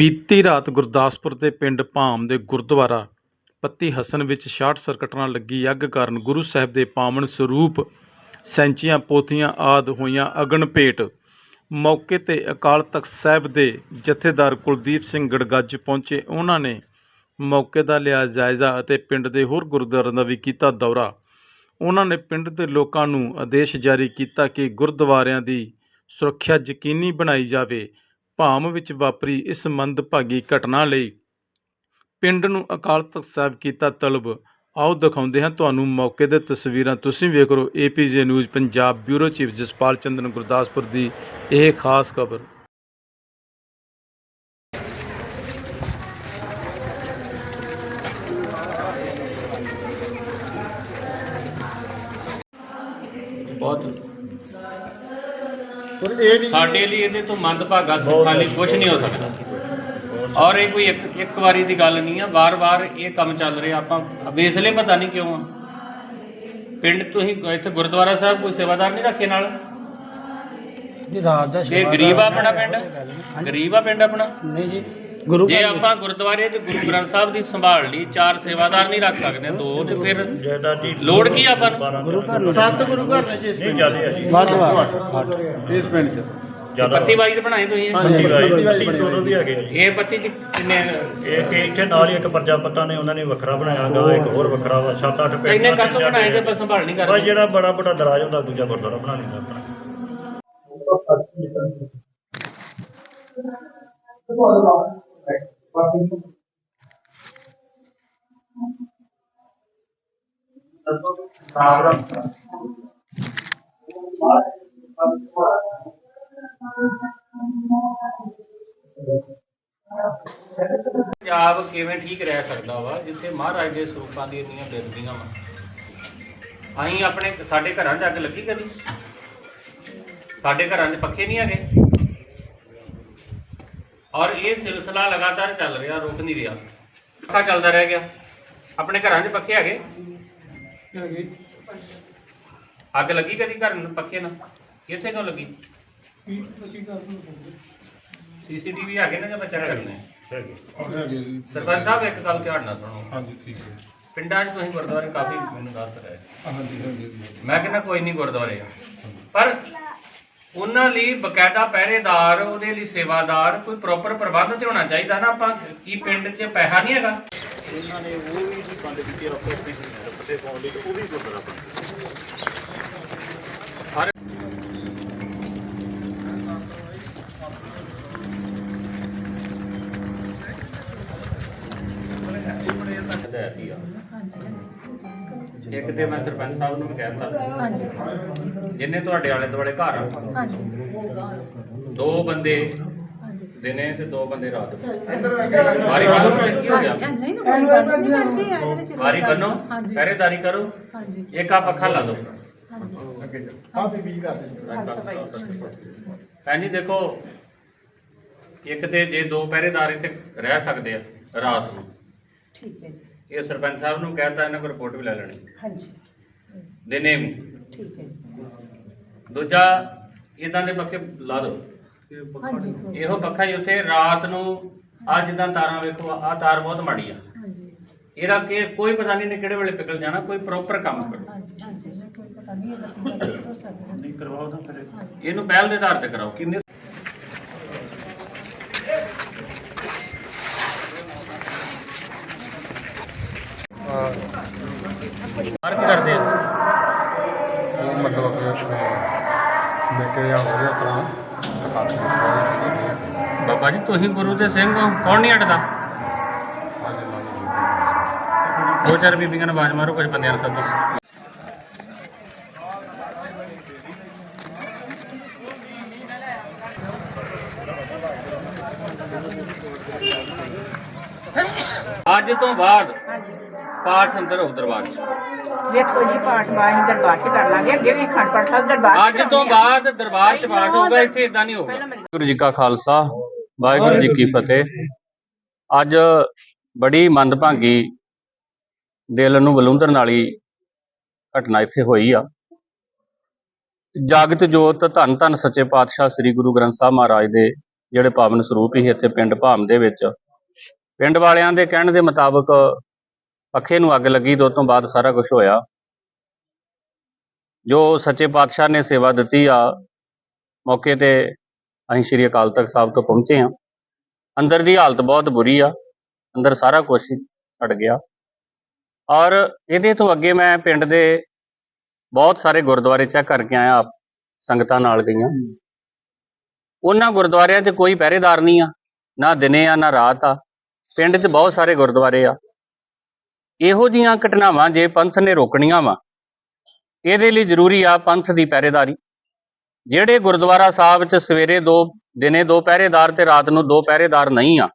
ਬੀਤੀ ਰਾਤ ਗੁਰਦਾਸਪੁਰ ਦੇ ਪਿੰਡ ਭਾਮ ਦੇ ਗੁਰਦੁਆਰਾ ਪੱਤੀ ਹਸਨ ਵਿੱਚ ਸ਼ਾਰਟ ਸਰਕਟ ਨਾਲ ਲੱਗੀ ਅੱਗ ਕਾਰਨ ਗੁਰੂ ਸਾਹਿਬ ਦੇ ਪਾਵਨ ਸਰੂਪ, ਸੈਂਚੀਆਂ, ਪੋਥੀਆਂ ਆਦ ਹੋਈਆਂ ਅਗਨ ਭੇਟ ਮੌਕੇ ਤੇ ਅਕਾਲ ਤਖਤ ਸਾਹਿਬ ਦੇ ਜਥੇਦਾਰ ਕੁਲਦੀਪ ਸਿੰਘ ਗੜਗੱਜ ਪਹੁੰਚੇ। ਉਹਨਾਂ ਨੇ ਮੌਕੇ ਦਾ ਲਿਆ ਜਾਇਜ਼ਾ ਅਤੇ ਪਿੰਡ ਦੇ ਹੋਰ ਗੁਰਦੁਆਰਿਆਂ ਦਾ ਵੀ ਕੀਤਾ ਦੌਰਾ। ਉਹਨਾਂ ਨੇ ਪਿੰਡ ਦੇ ਲੋਕਾਂ ਨੂੰ ਆਦੇਸ਼ ਜਾਰੀ ਕੀਤਾ ਕਿ ਗੁਰਦੁਆਰਿਆਂ ਦੀ ਸੁਰੱਖਿਆ ਯਕੀਨੀ ਬਣਾਈ ਜਾਵੇ ਭਾਮ ਵਿੱਚ ਵਾਪਰੀ ਇਸ ਮੰਦਭਾਗੀ ਘਟਨਾ ਲਈ ਪਿੰਡ ਨੂੰ ਅਕਾਲ ਤਖਤ ਸਾਹਿਬ ਕੀਤਾ ਤਲਬ। ਆਓ ਦਿਖਾਉਂਦੇ ਹਾਂ ਤੁਹਾਨੂੰ ਮੌਕੇ ਦੇ ਤਸਵੀਰਾਂ। ਤੁਸੀਂ ਵੇਖ ਰਹੇ ਹੋ APJ news Punjab bureau chief Jaspal Chandan Gurdaspur ਦੀ ਇਹ ਖਾਸ ਖਬਰ। ਪਰ ਇਹ ਨਹੀਂ ਸਾਡੇ ਲਈ ਇਹਦੇ ਤੋਂ ਮੰਦਭਾਗਾ ਸਿੱਖਾਂ ਲਈ ਕੁਝ ਨਹੀਂ ਹੋ ਸਕਦਾ। ਔਰ ਇਹ ਕੋਈ ਇੱਕ ਇੱਕ ਵਾਰੀ ਦੀ ਗੱਲ ਨਹੀਂ ਆ ਵਾਰ-ਵਾਰ ਇਹ ਕੰਮ ਚੱਲ ਰਿਹਾ। ਆਪਾਂ ਵੇਸਲੇ ਪਤਾ ਨਹੀਂ ਕਿਉਂ ਆ। ਪਿੰਡ ਤੁਸੀਂ ਇੱਥੇ ਗੁਰਦੁਆਰਾ ਸਾਹਿਬ ਕੋਈ ਸੇਵਾਦਾਰ ਨਹੀਂ ਰੱਖੇ ਨਾਲ? ਜੀ ਰਾਤ ਦਾ ਇਹ ਗਰੀਬ ਆ ਆਪਣਾ ਪਿੰਡ? ਗਰੀਬ ਆ ਪਿੰਡ ਆਪਣਾ? ਨਹੀਂ ਜੀ। ਗੁਰੂ ਜੇ ਆਪਾਂ ਗੁਰਦੁਆਰੇ 'ਚ ਗੁਰੂ ਗ੍ਰੰਥ ਸਾਹਿਬ ਦੀ ਸੰਭਾਲ ਲਈ ਚਾਰ ਸੇਵਾਦਾਰ ਨਹੀਂ ਰੱਖ ਸਕਦੇ ਦੋ ਤੇ ਫਿਰ ਲੋੜ ਕੀ ਆਪਾਂ ਨੂੰ? ਗੁਰੂ ਘਰ ਨੂੰ ਸੱਤ ਗੁਰੂ ਘਰ ਨੇ ਜੀ ਇਸ ਪਿੰਡ। ਵੱਧ ਇਸ ਪਿੰਡ ਚ। ਪੱਤੀ ਬਾਈ ਤੇ ਬਣਾਏ ਤੁਸੀਂ? ਪੱਤੀ ਬਣੇ ਦੋਨੋਂ ਵੀ ਹੋਏ ਹੈਗੇ। ਇਹ ਪੱਤੀ ਕਿੰਨੇ ਇਹ ਇੱਥੇ ਨਾਲ ਹੀ ਇੱਕ ਪ੍ਰਜਾਪਤਾ ਨੇ ਉਹਨਾਂ ਨੇ ਵੱਖਰਾ ਬਣਾਇਆ ਗਾ ਇੱਕ ਹੋਰ ਵੱਖਰਾ ਵਾ ਸੱਤ ਅੱਠ ਪਿੰਡ ਇੰਨੇ ਨਾਲ ਕਾਹਤੋਂ ਬਣਾਏ ਤੇ ਆਪਾਂ ਸੰਭਾਲ ਨਹੀਂ ਬਸ ਕਰਦੇ। ਜਿਹੜਾ ਬੜਾ ਬੜਾ ਦਰਾਜ ਹੁੰਦਾ ਦੂਜਾ ਗੁਰਦੁਆਰਾ ਬਣਾ ਲੈਂਦਾ ਆਪਣਾ ਪੰਜਾਬ ਕਿਵੇਂ ਠੀਕ ਰਹਿ ਸਕਦਾ ਵਾ? ਜਿੱਥੇ ਮਹਾਰਾਜ ਦੇ ਸਰੂਪਾਂ ਦੀ ਇੰਨੀਆਂ ਬੇਦਬੀਆਂ ਵਾ। ਅਸੀਂ ਆਪਣੇ, ਸਾਡੇ ਘਰਾਂ 'ਚ ਅੱਗ ਲੱਗੀ ਕਦੀ? ਸਾਡੇ ਘਰਾਂ 'ਚ ਪੱਖੇ ਨਹੀਂ ਹੈਗੇ? ਔਰ ਇਹ ਸਿਲਸਿਲਾ ਲਗਾਤਾਰ ਚੱਲ ਰਿਹਾ ਰੁਕ ਨਹੀਂ ਰਿਹਾ। ਪੱਖਾ ਚੱਲਦਾ ਰਹਿ ਗਿਆ। ਆਪਣੇ ਘਰਾਂ 'ਚ ਪੱਖੇ ਹੈਗੇ? ਅੱਗ ਲੱਗੀ ਕਦੀ ਘਰ ਨੂੰ ਪੱਖੇ ਨਾਲ? ਕਿੱਥੇ ਕਿਉਂ ਲੱਗੀ? ਸੀਸੀਟੀਵੀ ਹੈਗੇ ਨਾ ਜੇ ਬੱਚਾ ਕਰਨੇ ਹੈਗੇ। ਸਰਪੰਚ ਸਾਹਿਬ ਇੱਕ ਗੱਲ ਧਿਆਨ ਨਾਲ ਸੁਣੋ। ਹਾਂਜੀ ਠੀਕ ਹੈ। ਪਿੰਡਾਂ 'ਚ ਤੁਸੀਂ ਗੁਰਦੁਆਰੇ ਕਾਫੀ ਮੈਨੂੰ ਦੱਸ ਰਹੇ ਹਾਂਜੀ ਹਾਂਜੀ ਮੈਂ ਕਹਿੰਦਾ ਕੋਈ ਨਹੀਂ ਗੁਰਦੁਆਰੇ ਆ। ਪਰ ਉਹਨਾਂ ਲਈ ਬਕਾਇਦਾ ਪਹਿਰੇਦਾਰ, ਉਹਦੇ ਲਈ ਸੇਵਾਦਾਰ, ਕੋਈ ਪ੍ਰੋਪਰ ਪ੍ਰਬੰਧ ਤੇ ਹੋਣਾ ਚਾਹੀਦਾ ਨਾ ਆਪਾਂ, ਕੀ ਪਿੰਡ 'ਚ ਪੈਸਾ ਨਹੀਂ ਹੈਗਾ। ਉਹਨਾਂ ਨੇ ਉਹ ਵੀ ਜੀ ਬੰਦ ਕੀਤੀ ਆ ਆਪਣੀ ਰੱਖਦੇ ਪਾਉਣ ਲਈ, ਉਹ ਵੀ ਗੁਰਦੁਆਰਾ ਬਣਾ ਹਦਾਇਤ ਹੀ ਆ ਇੱਕ ਤੇ ਮੈਂ ਸਰਪੰਚ ਸਾਹਿਬ ਨੂੰ ਵੀ ਕਹਿਤਾ ਹਾਂਜੀ। ਜਿੰਨੇ ਤੁਹਾਡੇ ਆਲੇ ਦੁਆਲੇ ਘਰ ਆ। ਹਾਂਜੀ। ਦੋ ਬੰਦੇ ਦਿਨੇ ਤੇ ਦੋ ਬੰਦੇ ਰਾਤ ਵਾਰੀ ਬੰਨੋ ਕੀ ਹੋ ਗਿਆ? ਹਾਂਜੀ, ਨਹੀਂ ਨਾ ਕੋਈ ਗੱਲ ਨਹੀਂ ਕਰਦੀ ਹੈ ਇਹਦੇ ਵਿੱਚ ਕੋਈ ਵਾਰੀ ਗੱਲ ਬੰਨੋ ਨਹੀਂ। ਹਾਂਜੀ। ਪਹਿਰੇਦਾਰੀ ਕਰੋ। ਹਾਂਜੀ। ਇੱਕ ਆ ਪੱਖਾ ਲਾ ਦਿਓ। ਹਾਂਜੀ। ਵੀ ਕਰਦੇ ਸੀ। ਦੇਖੋ ਇੱਕ ਤੇ ਜੇ ਦੋ ਪਹਿਰੇਦਾਰ ਇੱਥੇ ਰਹਿ ਸਕਦੇ ਆ ਰਾਤ ਨੂੰ। ਠੀਕ ਹੈ ਇਹ ਸਰਪੰਚ ਸਾਹਿਬ ਨੂੰ ਕਹਿਤਾ ਇਹਨਾਂ ਕੋਲ ਰਿਪੋਰਟ ਵੀ ਲੈ ਲੈਣੀ। ਹਾਂਜੀ। ਦਿਨੇ ਵੀ ਠੀਕ ਹੈ ਜੀ। ਦੂਜਾ ਇਦਾਂ ਦੇ ਪੱਖੇ ਲਾ ਦਿਓ। ਹਾਂਜੀ ਇਹੋ ਪੱਖਾ ਹੀ ਉੱਥੇ ਰਾਤ ਨੂੰ ਆ ਜਿੱਦਾਂ ਤਾਰਾਂ ਵੇਖੋ ਆ ਤਾਰ ਬਹੁਤ ਮਾੜੀ ਆ। ਹਾਂਜੀ। ਇਹਦਾ ਕਿ ਕੋਈ ਪਤਾ ਨਹੀਂ ਨੇ ਕਿਹੜੇ ਵੇਲੇ ਪਿਘਲ ਜਾਣਾ ਕੋਈ ਪ੍ਰੋਪਰ ਕੰਮ ਕਰੋ। ਹਾਂਜੀ ਹਾਂਜੀ। ਕੋਈ ਪਤਾ ਨਹੀਂ ਇਹਦਾ ਕੀ ਗੱਲ ਹੋ ਸਕਦਾ। ਨਹੀਂ ਕਰਵਾਓ ਤਾਂ ਫਿਰ। ਇਹਨੂੰ ਪਹਿਲ ਦੇ ਆਧਾਰ ਤੇ ਕਰਾਓ। ਕਿੰਨੇ ਹਰ ਕੀ ਕਰਦੇ ਆ ਉਹ ਮਤਲਬ ਬੇਟੇ ਆ ਹੋ ਗਿਆ ਤਰ੍ਹਾਂ ਅਕਾਲ ਬਾਬਾ ਜੀ ਤੁਸੀਂ ਗੁਰੂ ਦੇ ਸਿੰਘ ਹੋ। ਕੌਣ ਨਹੀਂ ਹਟਦਾ? ਦੋ ਚਾਰ ਬੀਬੀਆਂ ਨੂੰ ਆਵਾਜ਼ ਮਾਰੋ ਕੁਝ ਬੰਦਿਆਂ ਨੂੰ ਸੱਦੋ। ਅੱਜ ਤੋਂ ਬਾਅਦ ਪਾਠ ਅੰਦਰ ਹੋ ਦਰਬਾਰ 'ਚ। ਵੇਖੋ ਜੀ ਪਾਠ ਬਾਹੀ ਦਰਬਾਰ ਚ ਕਰ ਲਾਂਗੇ ਅੱਗੇ ਵੀ ਖੰਡ ਪਾਠ ਸਾਹਿਬ ਦਰਬਾਰ ਅੱਜ ਤੋਂ ਬਾਅਦ ਦਰਬਾਰ 'ਚ ਪਾਠ ਹੋਊਗਾ ਇੱਥੇ ਇਦਾਂ ਨਹੀਂ ਹੋਊਗਾ। ਵਾਹਿਗੁਰੂ ਜੀ ਕਾ ਖਾਲਸਾ ਵਾਹਿਗੁਰੂ ਜੀ ਕੀ ਫਤਿਹ। ਅੱਜ ਬੜੀ ਮੰਦਭਾਗੀ ਦਿਲ ਨੂੰ ਬਲੁੰਦਰਨ ਵਾਲੀ ਘਟਨਾ ਇੱਥੇ ਹੋਈ ਆ। ਜਾਗਤ ਜੋਤ ਧੰਨ ਧੰਨ ਸੱਚੇ ਪਾਤਸ਼ਾਹ ਸ੍ਰੀ ਗੁਰੂ ਗ੍ਰੰਥ ਸਾਹਿਬ ਮਹਾਰਾਜ ਦੇ ਜਿਹੜੇ ਪਾਵਨ ਸਰੂਪ ਸੀ ਇੱਥੇ ਪਿੰਡ ਭਾਮ ਦੇ ਵਿੱਚ। ਪਿੰਡ ਵਾਲਿਆਂ ਦੇ ਕਹਿਣ ਦੇ ਮੁਤਾਬਕ ਪੱਖੇ ਨੂੰ ਅੱਗ ਲੱਗੀ ਤੇ ਤੋਂ ਬਾਅਦ ਸਾਰਾ ਕੁਝ ਹੋਇਆ। ਜੋ ਸੱਚੇ ਪਾਤਸ਼ਾਹ ਨੇ ਸੇਵਾ ਦਿੱਤੀ ਆ ਮੌਕੇ ਤੇ ਅਸੀਂ ਸ਼੍ਰੀ ਅਕਾਲ ਤਖਤ ਸਾਹਿਬ ਤੋਂ ਪਹੁੰਚੇ ਹਾਂ। ਅੰਦਰ ਦੀ ਹਾਲਤ ਬਹੁਤ ਬੁਰੀ ਆ ਅੰਦਰ ਸਾਰਾ ਕੁਝ ਛੱਡ ਗਿਆ। ਔਰ ਇਹਦੇ ਤੋਂ ਅੱਗੇ ਮੈਂ ਪਿੰਡ ਦੇ ਬਹੁਤ ਸਾਰੇ ਗੁਰਦੁਆਰੇ ਚੈੱਕ ਕਰਕੇ ਆਇਆ ਆਪ ਸੰਗਤਾਂ ਨਾਲ ਗਈਆਂ। ਉਹਨਾਂ ਗੁਰਦੁਆਰਿਆਂ 'ਚ ਕੋਈ ਪਹਿਰੇਦਾਰ ਨਹੀਂ ਆ ਨਾ ਦਿਨੇ ਆ ਨਾ ਰਾਤ ਆ। ਪਿੰਡ 'ਚ ਬਹੁਤ ਸਾਰੇ ਗੁਰਦੁਆਰੇ ਆ। ਇਹੋ ਜੀਆਂ ਘਟਨਾਵਾਂ ਜੇ ਪੰਥ ਨੇ ਰੋਕਣੀਆਂ ਵਾ ਇਹਦੇ ਲਈ ਜ਼ਰੂਰੀ ਆ ਪੰਥ ਦੀ ਪਹਿਰੇਦਾਰੀ। ਜਿਹੜੇ ਗੁਰਦੁਆਰਾ ਸਾਹਿਬ 'ਚ ਸਵੇਰੇ ਦੋ ਦਿਨੇ ਦੋ ਪਹਿਰੇਦਾਰ ਤੇ ਰਾਤ ਨੂੰ ਦੋ ਪਹਿਰੇਦਾਰ ਨਹੀਂ ਆ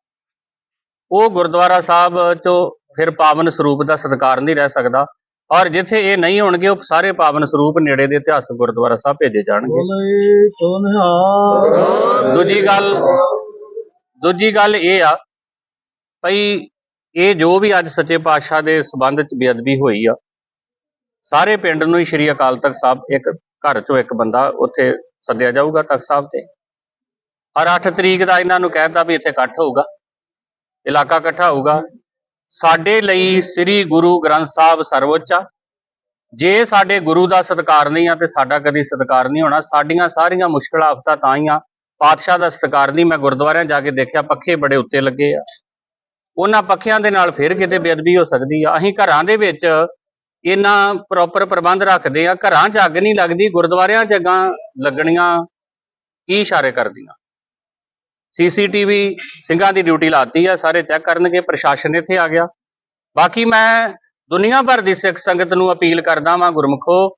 ਉਹ ਗੁਰਦੁਆਰਾ ਸਾਹਿਬ 'ਚੋਂ ਫਿਰ ਪਾਵਨ ਸਰੂਪ ਦਾ ਸਤਿਕਾਰ ਨਹੀਂ ਰਹਿ ਸਕਦਾ ਔਰ ਜਿੱਥੇ ਇਹ ਨਹੀਂ ਹੋਣਗੇ ਉਹ ਸਾਰੇ ਪਾਵਨ ਸਰੂਪ ਨੇੜੇ ਦੇ ਇਤਿਹਾਸਕ ਗੁਰਦੁਆਰਾ ਸਾਹਿਬ ਭੇਜੇ ਜਾਣਗੇ। ਦੂਜੀ ਗੱਲ ਦੂਜੀ ਗੱਲ ਇਹ ਆ ਭਈ ਇਹ ਜੋ ਵੀ ਅੱਜ ਸੱਚੇ ਪਾਤਸ਼ਾਹ ਦੇ ਸਬੰਧ ਚ ਬੇਅਦਬੀ ਹੋਈ ਆ, ਸਾਰੇ ਪਿੰਡ ਨੂੰ ਹੀ ਸ਼੍ਰੀ ਅਕਾਲ ਤਖਤ ਸਾਹਿਬ ਇੱਕ ਘਰ ਚੋਂ ਇੱਕ ਬੰਦਾ ਉੱਥੇ ਸੱਦਿਆ ਜਾਊਗਾ ਤਖਤ ਸਾਹਿਬ ਤੇ। ਹਰ 8 ਤਰੀਕ ਦਾ ਇਹਨਾਂ ਨੂੰ ਕਹਿਤਾ ਵੀ ਇੱਥੇ ਇਕੱਠ ਹੋਊਗਾ, ਇਲਾਕਾ ਇਕੱਠਾ ਹੋਊਗਾ। ਸਾਡੇ ਲਈ ਸ੍ਰੀ ਗੁਰੂ ਗ੍ਰੰਥ ਸਾਹਿਬ ਸਰਵਉੱਚ ਆ। ਜੇ ਸਾਡੇ ਗੁਰੂ ਦਾ ਸਤਿਕਾਰ ਨਹੀਂ ਆ ਤੇ ਸਾਡਾ ਕਦੀ ਸਤਿਕਾਰ ਨਹੀਂ ਹੋਣਾ। ਸਾਡੀਆਂ ਸਾਰੀਆਂ ਮੁਸ਼ਕਲਾਂ ਆਫਤਾਂ ਤਾਂ ਹੀ ਆ। ਪਾਤਸ਼ਾਹ ਦਾ ਸਤਿਕਾਰ ਨਹੀਂ, ਮੈਂ ਗੁਰਦੁਆਰਿਆਂ ਜਾ ਕੇ ਦੇਖਿਆ, ਪੱਖੇ ਬੜੇ ਉੱਤੇ ਲੱਗੇ ਆ। ਉਹਨਾਂ ਪੱਖਿਆਂ ਦੇ ਨਾਲ ਫਿਰ ਕਿਤੇ ਬੇਅਦਬੀ ਹੋ ਸਕਦੀ ਆ। ਅਸੀਂ ਘਰਾਂ ਦੇ ਵਿੱਚ ਇਹਨਾਂ ਪ੍ਰੋਪਰ ਪ੍ਰਬੰਧ ਰੱਖਦੇ ਆ, ਘਰਾਂ 'ਚ ਅੱਗ ਨਹੀਂ ਲੱਗਦੀ, ਗੁਰਦੁਆਰਿਆਂ 'ਚ ਅੱਗਾਂ ਲੱਗਣੀਆਂ ਕੀ ਇਸ਼ਾਰੇ ਕਰਦੀਆਂ? ਸੀਸੀਟੀਵੀ ਸਿੰਘਾਂ ਦੀ ਡਿਊਟੀ ਲਾਤੀ ਆ, ਸਾਰੇ ਚੈੱਕ ਕਰਨਗੇ, ਪ੍ਰਸ਼ਾਸਨ ਇੱਥੇ ਆ ਗਿਆ। ਬਾਕੀ ਮੈਂ ਦੁਨੀਆ ਭਰ ਦੀ ਸਿੱਖ ਸੰਗਤ ਨੂੰ ਅਪੀਲ ਕਰਦਾ ਵਾਂ, ਗੁਰਮਖੋ,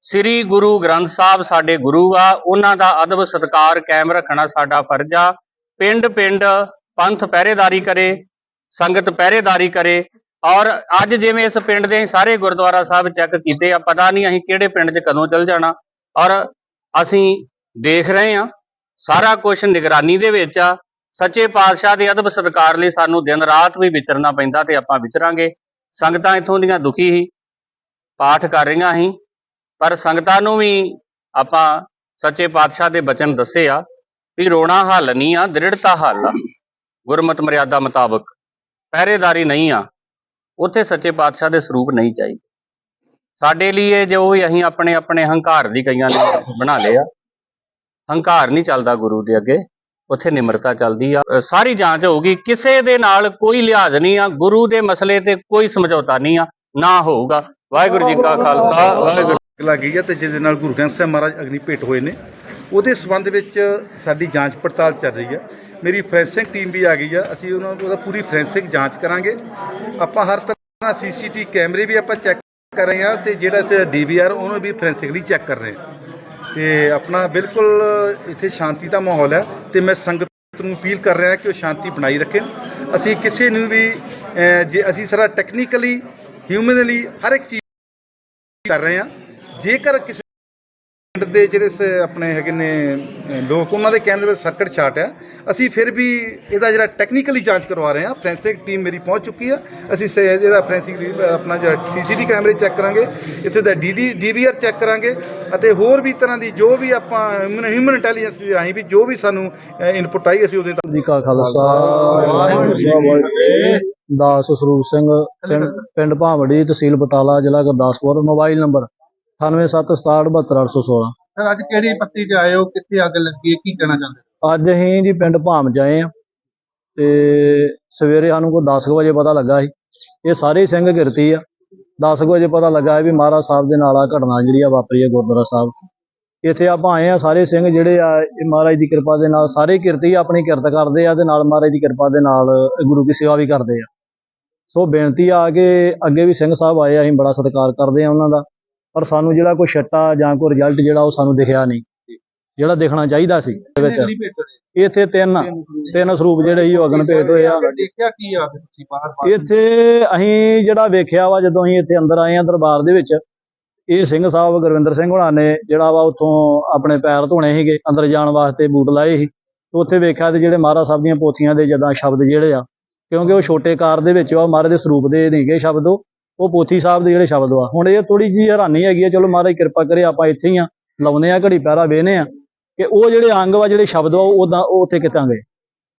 ਸ੍ਰੀ ਗੁਰੂ ਗ੍ਰੰਥ ਸਾਹਿਬ ਸਾਡੇ ਗੁਰੂ ਆ, ਉਹਨਾਂ ਦਾ ਅਦਬ ਸਤਕਾਰ ਕਾਇਮ ਰੱਖਣਾ ਸਾਡਾ ਫਰਜ਼ ਆ। ਪਿੰਡ ਪਿੰਡ ਪੰਥ ਪਹਿਰੇਦਾਰੀ ਕਰੇ, ਸੰਗਤ ਪਹਿਰੇਦਾਰੀ ਕਰੇ ਔਰ ਅੱਜ ਜਿਵੇਂ ਇਸ ਪਿੰਡ ਦੇ ਸਾਰੇ ਗੁਰਦੁਆਰਾ ਸਾਹਿਬ ਚੈੱਕ ਕੀਤੇ ਆ, ਪਤਾ ਨਹੀਂ ਅਸੀਂ ਕਿਹੜੇ ਪਿੰਡ 'ਚ ਕਦੋਂ ਚੱਲ ਜਾਣਾ ਔਰ ਅਸੀਂ ਦੇਖ ਰਹੇ ਆ ਸਾਰਾ ਕੁਝ ਨਿਗਰਾਨੀ ਦੇ ਵਿੱਚ ਆ, ਸੱਚੇ ਪਾਤਸ਼ਾਹ ਦੇ ਅਦਬ ਸਤਕਾਰ ਲਈ ਸਾਨੂੰ ਦਿਨ ਰਾਤ ਵੀ ਵਿਚਰਨਾ ਪੈਂਦਾ ਤੇ ਆਪਾਂ ਵਿਚਰਾਂਗੇ, ਸੰਗਤਾਂ ਇਥੋਂ ਦੀਆਂ ਦੁਖੀ ਹੀ, ਪਾਠ ਕਰ ਰਹੀਆਂ ਸੀ ਪਰ ਸੰਗਤਾਂ ਨੂੰ ਵੀ ਆਪਾਂ ਸੱਚੇ ਪਾਤਸ਼ਾਹ ਦੇ ਬਚਨ ਦੱਸੇ ਆ ਵੀ ਰੋਣਾ ਹੱਲ ਨਹੀਂ ਆ, ਦ੍ਰਿੜਤਾ ਹੱਲ ਆ। ਗੁਰਮਤ ਮਰਿਆਦਾ ਮੁਤਾਬਕ ਪਹਿਰੇਦਾਰੀ ਨਹੀਂ ਆ, ਉੱਥੇ ਸੱਚੇ ਪਾਤਸ਼ਾਹ ਦੇ ਸਰੂਪ ਨਹੀਂ ਚਾਹੀਦੇ। ਸਾਡੇ ਲਈ ਇਹ ਜੋ ਅਸੀਂ ਆਪਣੇ ਆਪਣੇ ਹੰਕਾਰ ਦੀ ਕਈਆਂ ਨੇ ਬਣਾ ਲਿਆ, ਹੰਕਾਰ ਨਹੀਂ ਚੱਲਦਾ ਗੁਰੂ ਦੇ ਅੱਗੇ, ਉੱਥੇ ਨਿਮਰਤਾ ਚੱਲਦੀ ਆ। ਸਾਰੀ ਜਾਂਚ ਹੋਊਗੀ, ਕਿਸੇ ਦੇ ਨਾਲ ਕੋਈ ਲਿਹਾਜ਼ ਨਹੀਂ ਆ, ਗੁਰੂ ਦੇ ਮਸਲੇ ਤੇ ਕੋਈ ਸਮਝੌਤਾ ਨਹੀਂ ਆ, ਨਾ ਹੋਊਗਾ। ਵਾਹਿਗੁਰੂ ਜੀ ਕਾ ਖਾਲਸਾ, ਵਾਹਿਗੁਰੂ ਲੱਗ ਗਈ ਹੈ ਤੇ ਜਿਹਦੇ ਨਾਲ ਗੁਰੂ ਗ੍ਰੰਥ ਸਾਹਿਬ ਮਹਾਰਾਜ ਅਗਨੀ ਭੇਟ ਹੋਏ ਨੇ। ਉਹਦੇ ਸੰਬੰਧ ਵਿੱਚ ਸਾਡੀ ਜਾਂਚ ਪੜਤਾਲ ਚੱਲ ਰਹੀ ਹੈ ਮੇਰੀ ਫੋਰੈਂਸਿਕ ਟੀਮ ਵੀ ਆ ਗਈ ਆ। ਅਸੀਂ ਉਹਨਾਂ ਨੂੰ ਉਹਦਾ ਪੂਰੀ ਫੋਰੈਂਸਿਕ ਜਾਂਚ ਕਰਾਂਗੇ। ਆਪਾਂ ਹਰ ਤਰ੍ਹਾਂ ਸੀਸੀਟੀ ਕੈਮਰੇ ਵੀ ਆਪਾਂ ਚੈੱਕ ਕਰ ਰਹੇ ਹਾਂ ਤੇ ਜਿਹੜਾ ਇੱਥੇ ਡੀਵੀਆਰ ਉਹਨੂੰ ਵੀ ਫੋਰੈਂਸਿਕਲੀ ਚੈੱਕ ਕਰ ਰਹੇ ਹਾਂ ਤੇ ਆਪਣਾ ਬਿਲਕੁਲ ਇੱਥੇ ਸ਼ਾਂਤੀ ਦਾ ਮਾਹੌਲ ਹੈ ਤੇ ਮੈਂ ਸੰਗਤ ਨੂੰ ਅਪੀਲ ਕਰ ਰਿਹਾ ਕਿ ਉਹ ਸ਼ਾਂਤੀ ਬਣਾਈ ਰੱਖੇ। ਅਸੀਂ ਕਿਸੇ ਨੂੰ ਵੀ ਜੇ ਅਸੀਂ ਸਾਰਾ ਟੈਕਨੀਕਲੀ ਹਿਊਮਨਲੀ ਹਰ ਇੱਕ ਚੀਜ਼ ਕਰ ਰਹੇ ਹਾਂ ਜੇਕਰ ਕਿਸੇ ਪਿੰਡ ਦੇ ਜਿਹੜੇ ਸ- ਆਪਣੇ ਹੈਗੇ ਨੇ ਲੋਕ ਉਹਨਾਂ ਦੇ ਕਹਿਣ ਦੇ ਵਿੱਚ ਸਰਕਟ ਸ਼ਾਟ ਹੈ ਅਸੀਂ ਫਿਰ ਵੀ ਇਹਦਾ ਜਿਹੜਾ ਟੈਕਨੀਕਲੀ ਜਾਂਚ ਕਰਵਾ ਰਹੇ ਹਾਂ। ਫੋਰੈਂਸਿਕ ਟੀਮ ਮੇਰੀ ਪਹੁੰਚ ਚੁੱਕੀ ਹੈ। ਅਸੀਂ ਸ- ਇਹਦਾ ਫੋਰੈਂਸਿਕਲੀ ਆਪਣਾ ਜਿਹੜਾ ਸੀਸੀਟੀ ਕੈਮਰੇ ਚੈੱਕ ਕਰਾਂਗੇ ਇੱਥੇ ਦਾ ਡੀਡੀ ਡੀਵੀਆਰ ਚੈੱਕ ਕਰਾਂਗੇ ਅਤੇ ਹੋਰ ਵੀ ਤਰ੍ਹਾਂ ਦੀ ਜੋ ਵੀ ਆਪਾਂ ਹਿਊਮਨ ਇੰਟੈਲੀਜੈਂਸ ਦੀ ਰਾਹੀਂ ਵੀ ਜੋ ਵੀ ਸਾਨੂੰ ਇਨਪੁਟ ਆਈ ਅਸੀਂ ਉਹਦੇ ਜੀ ਕਾ ਖਾਲਸਾ। ਵਾਹਿਗੁਰੂ ਜੀ ਕੀ ਫਤਿਹ। ਦਾਸ ਸਰੂਪ ਸਿੰਘ ਪਿੰਡ- ਪਿੰਡ ਭਾਂਵੜੀ ਤਹਿਸੀਲ ਬਟਾਲਾ ਜ਼ਿਲ੍ਹਾ ਗੁਰਦਾਸਪੁਰ ਮੋਬਾਈਲ ਨੰਬਰ 9876672816 ਸਰ ਅੱਜ ਕਿਹੜੀ ਪੱਤੀ 'ਚ ਆਏ ਹੋ? ਕਿੱਥੇ ਅੱਗ ਲੱਗੀ ਹੈ? ਕੀ ਕਹਿਣਾ ਚਾਹੁੰਦੇ? ਅੱਜ ਅਸੀਂ ਜੀ ਪਿੰਡ ਭਾਮ ਚ ਆਏ ਆ ਤੇ ਸਵੇਰੇ ਸਾਨੂੰ ਕੋਈ 10 ਕੁ ਵਜੇ ਪਤਾ ਲੱਗਾ ਸੀ। ਇਹ ਸਾਰੇ ਹੀ ਸਿੰਘ ਗਿਰਤੀ ਆ। 10 ਕੁ ਵਜੇ ਪਤਾ ਲੱਗਾ ਵੀ ਮਹਾਰਾਜ ਸਾਹਿਬ ਦੇ ਨਾਲ ਆ ਘਟਨਾ ਜਿਹੜੀ ਆ ਵਾਪਰੀ ਆ ਗੁਰਦੁਆਰਾ ਸਾਹਿਬ ਇੱਥੇ ਆਪਾਂ ਆਏ ਆ ਸਾਰੇ ਸਿੰਘ ਜਿਹੜੇ ਆ ਇਹ ਮਹਾਰਾਜ ਦੀ ਕਿਰਪਾ ਦੇ ਨਾਲ ਸਾਰੇ ਕਿਰਤੀ ਆਪਣੀ ਕਿਰਤ ਕਰਦੇ ਆ ਤੇ ਨਾਲ ਮਹਾਰਾਜ ਦੀ ਕਿਰਪਾ ਦੇ ਨਾਲ ਗੁਰੂ ਦੀ ਸੇਵਾ ਵੀ ਕਰਦੇ ਆ। ਸੋ ਬੇਨਤੀ ਆ ਕਿ ਅੱਗੇ ਵੀ ਸਿੰਘ ਸਾਹਿਬ ਆਏ ਆ ਅਸੀਂ ਬੜਾ ਸਤਿਕਾਰ ਕਰਦੇ ਆ ਉਹਨਾਂ ਦਾ। ਪਰ ਸਾਨੂੰ ਜਿਹੜਾ ਕੋਈ ਛੱਟਾ ਜਾਂ ਕੋਈ ਰਿਜ਼ਲਟ ਜਿਹੜਾ ਉਹ ਸਾਨੂੰ ਦਿਖਿਆ ਨਹੀਂ। ਜਿਹੜਾ ਦਿਖਣਾ ਚਾਹੀਦਾ ਸੀ ਵਿੱਚ? ਇੱਥੇ ਤਿੰਨ ਤਿੰਨ ਸਰੂਪ ਜਿਹੜੇ ਸੀ ਉਹ ਅਗਨ ਭੇਟ ਹੋਏ ਆ। ਦੇਖਿਆ ਕੀ ਆ ਫਿਰ ਤੁਸੀਂ ਬਾਹਰ ਬਾਹਰ? ਇੱਥੇ ਅਸੀਂ ਜਿਹੜਾ ਵੇਖਿਆ ਵਾ ਜਦੋਂ ਅਸੀਂ ਇੱਥੇ ਅੰਦਰ ਆਏ ਆ ਦਰਬਾਰ ਦੇ ਵਿੱਚ ਇਹ ਸਿੰਘ ਸਾਹਿਬ ਗੁਰਵਿੰਦਰ ਸਿੰਘ ਹੋਣਾ ਨੇ ਜਿਹੜਾ ਵਾ ਉੱਥੋਂ ਆਪਣੇ ਪੈਰ ਧੋਣੇ ਸੀਗੇ ਅੰਦਰ ਜਾਣ ਵਾਸਤੇ ਬੂਟ ਲਾਏ ਸੀ। ਉੱਥੇ ਵੇਖਿਆ ਤੇ ਜਿਹੜੇ ਮਹਾਰਾਜ ਸਾਹਿਬ ਦੀਆਂ ਪੋਥੀਆਂ ਦੇ ਜਦਾਂ ਸ਼ਬਦ ਜਿਹੜੇ ਆ ਕਿਉਂਕਿ ਉਹ ਛੋਟੇ ਕਾਰ ਦੇ ਵਿੱਚ ਆ ਮਹਾਰਾਜ ਦੇ ਸਰੂਪ ਦੇ ਨਹੀਂਗੇ ਸ਼ਬਦ ਉਹ। ਉਹ ਪੋਥੀ ਸਾਹਿਬ ਦੇ ਜਿਹੜੇ ਸ਼ਬਦ ਆ ਹੁਣ ਇਹ ਥੋੜੀ ਜੀ ਹੈਰਾਨੀ ਹੈਗੀ ਆ, ਚਲੋ ਮਹਾਰਾਜ ਕਿਰਪਾ ਕਰੇ ਆਪਾਂ ਇੱਥੇ ਹੀ ਆ ਲਾਉਨੇ ਆ ਘੜੀ ਪੈਰਾ ਵੇਹਨੇ ਆ। ਕਿ ਉਹ ਜਿਹੜੇ ਅੰਗ ਵਾ, ਜਿਹੜੇ ਸ਼ਬਦ ਵਾ, ਉਹ ਉਦਾਂ ਉਹ ਉੱਥੇ ਕਿੱਦਾਂ ਗਏ?